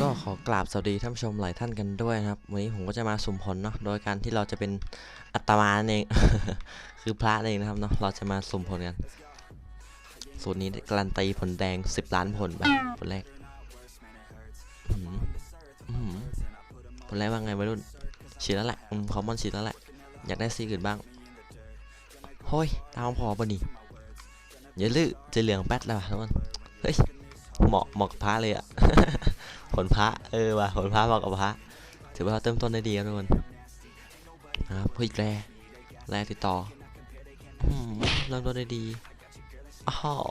ก็ขอกราบสวัสดีท่านผู้ชมหลายท่านกันด้วยนะครับ วันนี้ผมก็จะมาสุ่มผลเนาะโดยการที่เราจะเป็นอัตมาเอง คือพระเองนะครับเนาะเราจะมาสุ่มผลกัน สูตรนี้การันตีผลแดง 10 ล้านผลไปผลแรกผลแรกว่าไงวัยรุ่นฉีดแล้วแหละอืมคอมมอนฉีดแล้วแหละ อยากได้สีอื่นบ้างเฮ้ยตามพอปะนี่อย่าลือจะเหลืองแป๊ดแล้วทุกคนเฮ้ยเหมาะเหมาะกับพระเลยอะ ผลพระเออว่ะผลพระเหมาะกับพระถือว่าเราเติมต้นได้ดีครับทุกคนนะครับเฮ้ยแร่แร่ติดต่อเริ่มต้นได้ดีอ้าว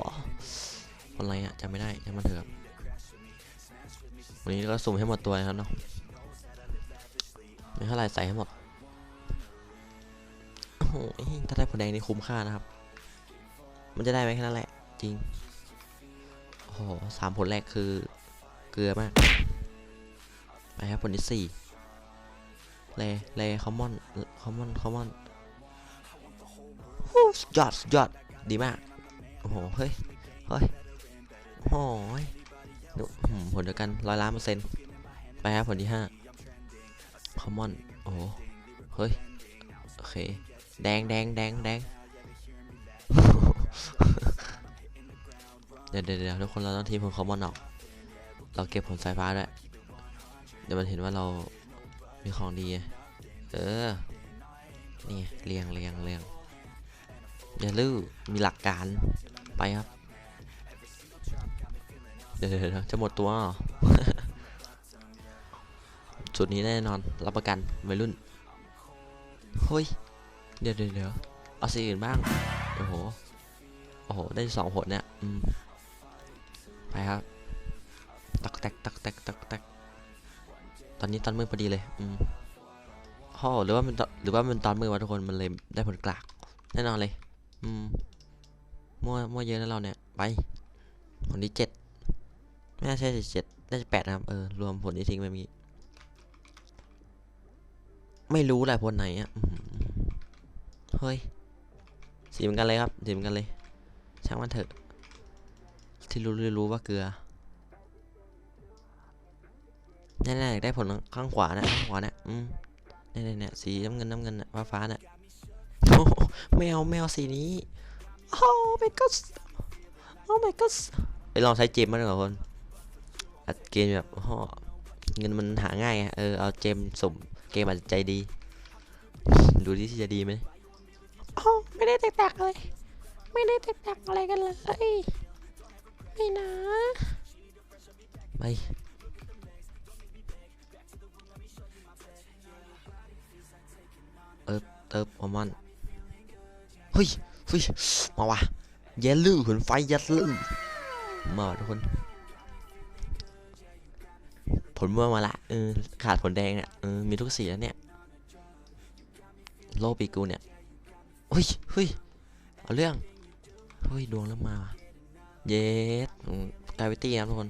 คนอะไรอะจำไม่ได้จำมันเถอะวันนี้ก็สุ่มให้หมดตัวนะครับเนาะไม่เท่าไรใส่ให้หมดโอ้โหถ้าได้ผลแดงนี่คุ้มค่านะครับ มันจะได้ไหมแค่นั้นแหละ จริงโอ้โหสามผลแรกคือ เกลือมากไปครับผลที่สี่เลเลคอมมอนคอมมอนคอมมอนสุดยอดสุดยอดดีมาก โอ้โห เฮ้ย เฮ้ย โอ้ยดูอืมผลเดียวกันร้อยล้านเปอร์เซ็นต์ไปครับผลที่ห้าคอมมอน โอ้โห เฮ้ย โอเค แดงแดงแดงแดงเดี๋ยวเดี๋ยวเดทุกคนเราต้องทีมผลคอมมอนออก เราเก็บผลสายฟ้าด้วยเดี๋ยวมันเห็นว่าเรา มีของดี เออ นี่เรียงเรียงเรียงอย่าลื้อมีหลักการไปครับ เดี๋ยวจะหมดตัวเหรอจุดนี้แน่นอน รับประกันวัยรุ่น เฮ้ย เดี๋ยวเดี๋ยวเดี๋ยวเอาสีอื่นบ้าง โอ้โห โอ้โห ได้สองผลเนี่ย อืม ไปครับ ตักแตกตักแตกตักแตกตอนนี้ตอนมืดพอดีเลย อืมฮ่อหรือว่ามันหรือว่ามันตอนมืดวะทุกคนมันเลยได้ผลกลาก แน่นอนเลย อืมมั่วมั่วเยอะนะเราเนี่ยไปผลที่เจ็ดไม่น่าใช่เจ็ดน่าจะแปดนะครับเออรวมผลที่ทิ้งไปเมื่อกี้ไม่รู้แหละผลไหนอะเฮ้ยสีเหมือนกันเลยครับสีเหมือนกันเลย ช่างมันเถอะ ที่รู้รู้ว่าเกลือ แน่ๆอยากได้ผลข้างขวานะข้างขวานะอืมเนี่ยเนี่ยเนี่ยสีน้ำเงินน้ำเงินน่ะฟ้าฟ้าน่ะโอ้โหไม่เอาไม่เอาสีนี้โอ้ my god โอ้ my god ไปลองใช้เจมมาดีกว่าคนอัดเกมแบบโอ้เงินมันหาง่ายเออเอาเจมสุ่มเกมอาจจะใจดี ดูดิที่จะดีไหมโอ้ไม่ได้แตกๆเลย ไม่ได้แตกๆอะไรกันเลยไม่นะไป ออเติบอมอนเฮ้ยเฮ้ยมาว่ะเยลลื่หุ่นไฟยัดลื่มาทุกคนผลม่วงมาละเออขาดผลแดงเนี่ยเออมีทุกสีแล้วเนี่ยโลปีกูเนี่ยเฮ้ยเฮ้ยเอาเรื่องเฮ้ยดวงเริ่มมาเยสกาวิตี้ครับทุกคน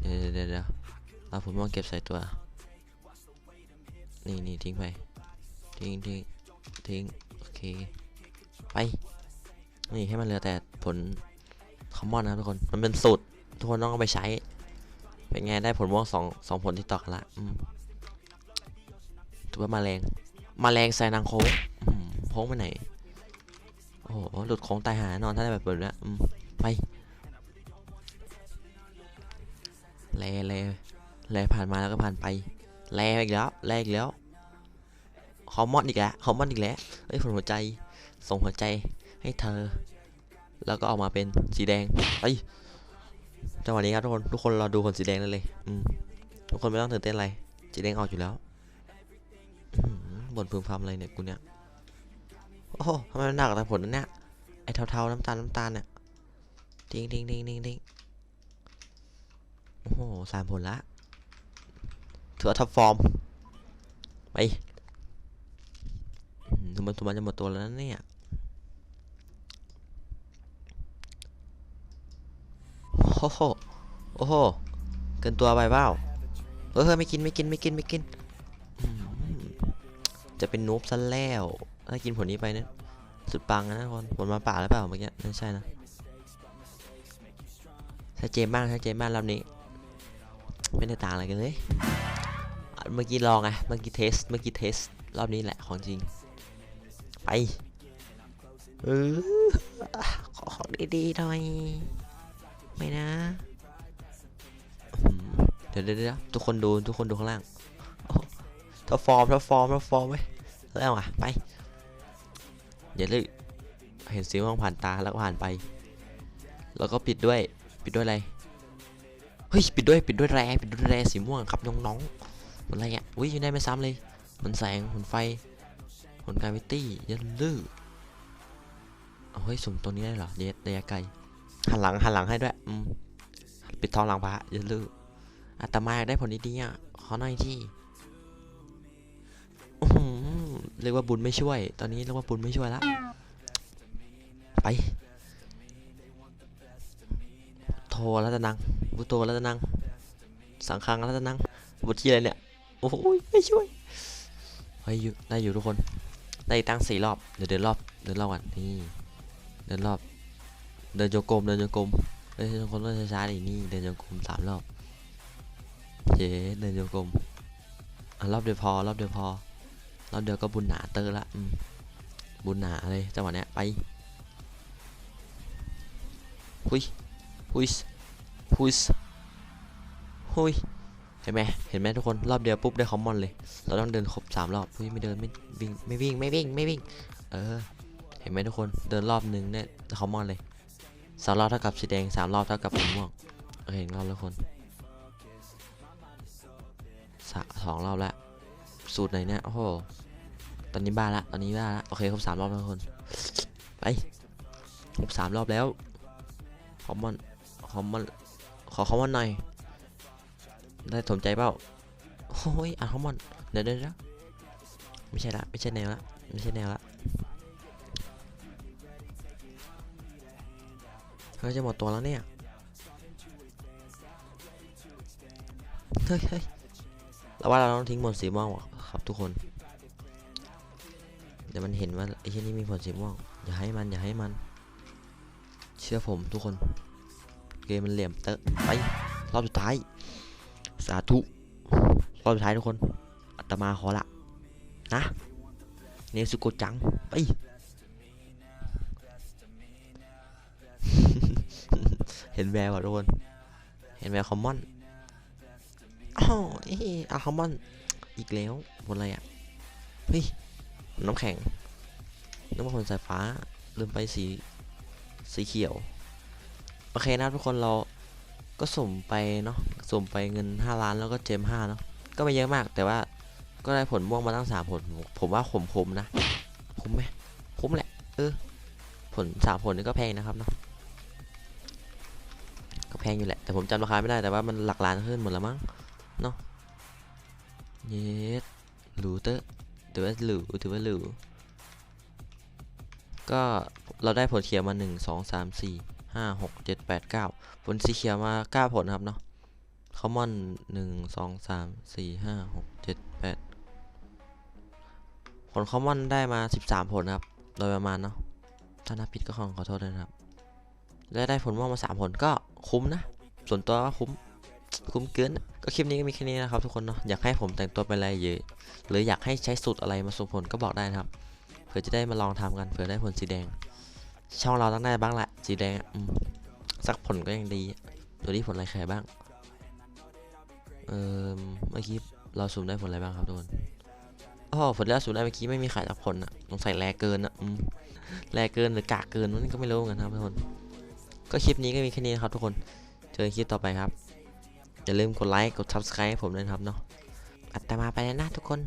เดี๋ยวเดี๋ยวเดี๋ยวเอาผมมองเก็บใส่ตัว นี่นี่ทิ้งไป ทิ้งทิ้งทิ้งโอเค ไป นี่ให้มันเหลือแต่ผลคอมมอนนะครับทุกคน มันเป็นสูตรทุกคนต้องเอาไปใช้ เป็นไงได้ผลม่วงสองสองผลที่ต่อกันละถือว่ามาแรงมาแรงใส่นางโค้งโค้งไปไหน โอ้โห หลุดโค้งตายหานอนถ้าได้แบบแบบนี้อืมไปแลแลแลผ่านมาแล้วก็ผ่านไปแลอีกแล้วแลอีกแล้ว คอมมอนอีกแล้วคอมมอนอีกแล้วเอ้ยผลหัวใจส่งหัวใจให้เธอ แล้วก็ออกมาเป็นสีแดงไปจังหวะนี้ครับทุกคนทุกคนรอดูผลสีแดงได้เลยอืมทุกคนไม่ต้องตื่นเต้นอะไรสีแดงออกอยู่แล้วอื้อหือบนพึมพำอะไรเนี่ยกูเนี่ยโอ้โหทำไมมันหนักแต่ผลนั้นเนี่ยไอเทาๆน้ำตาลน้ำตาลเนี่ยทิ้งทิ้งทิ้งทิ้งทิ้งโอ้โหสามผลละถือว่าท็อปฟอร์มไป อืมตัวมันตัวมันจะหมดตัวแล้วนะเนี่ยโอ้โหโอ้โหเกินตัวไปเปล่าเออเฮ้ยไม่กินไม่กินไม่กินไม่กิน จะเป็นนูบซะแล้วถ้ากินผลนี้ไปเนี่ยสุดปังนะทุกคนผลมาป่าหรือเปล่าเมื่อกี้ไม่ใช่นะใช้เจมบ้างใช้เจมบ้างรอบนี้ ไม่ได้ต่างอะไรกันเลย เมื่อกี้ลองไงเมื่อกี้เทส เมื่อกี้เทส รอบนี้แหละของจริง ไปเออขอของดีๆหน่อย ไม่นะเดี๋ยวเดี๋ยวยทุกคนดูทุกคนดูข้างล่างโอ้ท็อฟอร์มท็อฟอร์มท็อฟอร์มไว้ยแล้วอะไปอย่าเลยเห็นสีม่วงผ่านตาแล้วก็ผ่านไป แล้วก็ปิดด้วยปิดด้วยอะไรเฮ้ยปิดด้วยปิดด้วยแร่ปิดด้วยแร่สีม่วงครับน้องๆมันอะไรอะอุ้ยยังได้ไม่ซ้ำเลย มันแสงผลไฟ ผลกาวิตี้ยันลื่อเอาเฮ้ยสุ่มตัวนี้ได้เหรอเดดระยะไกลหันหลังหันหลังให้ด้วยอืมปิดทองหลังพระยันลื่ออาตมาอยากได้ผลดีๆอะขอหน่อยที่เรียกว่าบุญไม่ช่วย ตอนนี้เรียกว่าบุญไม่ช่วยละไป โทรแล้วจะนังบุโตแล้วจะนัง สังคังแล้วจะนังบุที่อะไรเนี่ย โอ้โหไม่ช่วยเฮ้ยอยู่ได้อยู่ทุกคน ได้อีกตั้งสี่รอบ เดี๋ยวเดินรอบ เดินรอบก่อนนี่ เดินรอบ เดินโยกลม เดินโยกลมเดินโยกลมเดินช้าๆดินี่ เดินโยกลมสามรอบเจ๊เดินโยกลมอะรอบเดียวพอ รอบเดียวพอ รอบเดียวก็บุญหนาเตอร์ละบุญหนาเลยจังหวะเนี้ยไปหุยหุยหุยหุย เห็นไหมเห็นไหมทุกคนรอบเดียวปุ๊บได้คอมมอนเลย เราต้องเดินครบสามรอบหุยไม่เดินไม่วิ่งไม่วิ่งไม่วิ่งไม่วิ่ง เออ เห็นไหมทุกคนเดินรอบหนึ่งเนี่ยคอมมอนเลยสามรอบเท่ากับสีแดงสามรอบเท่ากับสีม่วงโอเคเห็นรอบแล้วคนสสองรอบแล้วสูตรไหนเนี่ยโอ้โหตอนนี้บ้าละตอนนี้บ้าละโอเคครบสามรอบแล้วทุกคนไปครบสามรอบแล้วคอมมอนคอมมอนขอคอมมอนหน่อย ได้สนใจเปล่าโอ้ยอะคอมมอนเดี๋ยวเดี๋ยวไม่ใช่ละไม่ใช่แนวละไม่ใช่แนวละเขาจะหมดตัวแล้วเนี่ยเฮ้ยเฮ้ยเราว่าเราต้องทิ้งผลสีม่วงครับทุกคน เดี๋ยวมันเห็นว่าไอ้ที่นี่มีผลสีม่วงอย่าให้มันอย่าให้มัน เชื่อผมทุกคน เกมมันเหลี่ยมเตอะไปรอบสุดท้าย สาธุรอบสุดท้ายทุกคน อัตมาขอละ นะ เนสุโกจัง ไป เห็นแววอะทุกคน เห็นแววคอมมอนอ้าวเอ้อาคอมมอน อีกแล้วบนอะไรอะ เฮ้ย น้ำแข็ง น้ำมันสายฟ้าลืมไปสี สีเขียว โอเคนะทุกคนเรา ก็สุ่มไปเนาะสุ่มไปเงิน 5 ล้านแล้วก็เจม5เนาะก็ไม่เยอะมากแต่ว่าก็ได้ผลม่วงมาตั้ง 3 ผล ผมผมว่าผมคมนะคุ้มไหมคุ้มแหละ เออ ผล 3 ผลนี่ก็แพงนะครับเนาะก็แพงอยู่แหละ แต่ผมจำราคาไม่ได้แต่ว่ามันหลักล้านขึ้นหมดแล้วมั้งเนาะเยสหรูเตอร์ถือว่าหรูถือว่าหรูก็เราได้ผลเขียวมาหนึ่งสองสามสี่ ห้าหกเจ็ดแปดเก้าผลสีเขียวมาเก้าผลครับเนาะคอมมอนหนึ่งสองสามสี่ห้าหกเจ็ดแปดผลคอมมอนได้มาสิบสามผลครับ โดยประมาณเนาะถ้านับผิดก็ขอขอโทษด้วยนะครับ และได้ผลม่วงมาสามผลก็คุ้มนะ ส่วนตัวก็คุ้มคุ้มเกิน ก็คลิปนี้ก็มีแค่นี้นะครับทุกคนเนาะอยากให้ผมแต่งตัวเป็นอะไรเยอะ หรืออยากให้ใช้สูตรอะไรมาส่งผลก็บอกได้นะครับเผื่อจะได้มาลองทำกันเผื่อได้ผลสีแดง ช่องเราต้องได้บ้างแหละสีแดงอะสักผลก็ยังดีดูที่ผลอะไรใครบ้าง เออเมื่อกี้เราสุ่มได้ผลอะไรบ้างครับทุกคนอ๋อผลที่เราสุ่มได้เมื่อกี้ไม่มีขายสักผลอะสงสัยแรเกินอะแรเกินหรือกากเกินนั่นก็ไม่รู้เหมือนกันครับทุกคน ก็คลิปนี้ก็มีแค่นี้นครับทุกคน เจอกันคลิปต่อไปครับ อย่าลืมกดไลค์กด subscribe ให้ผมด้วยครับเนาะอัตมาไปแล้วนะทุกคน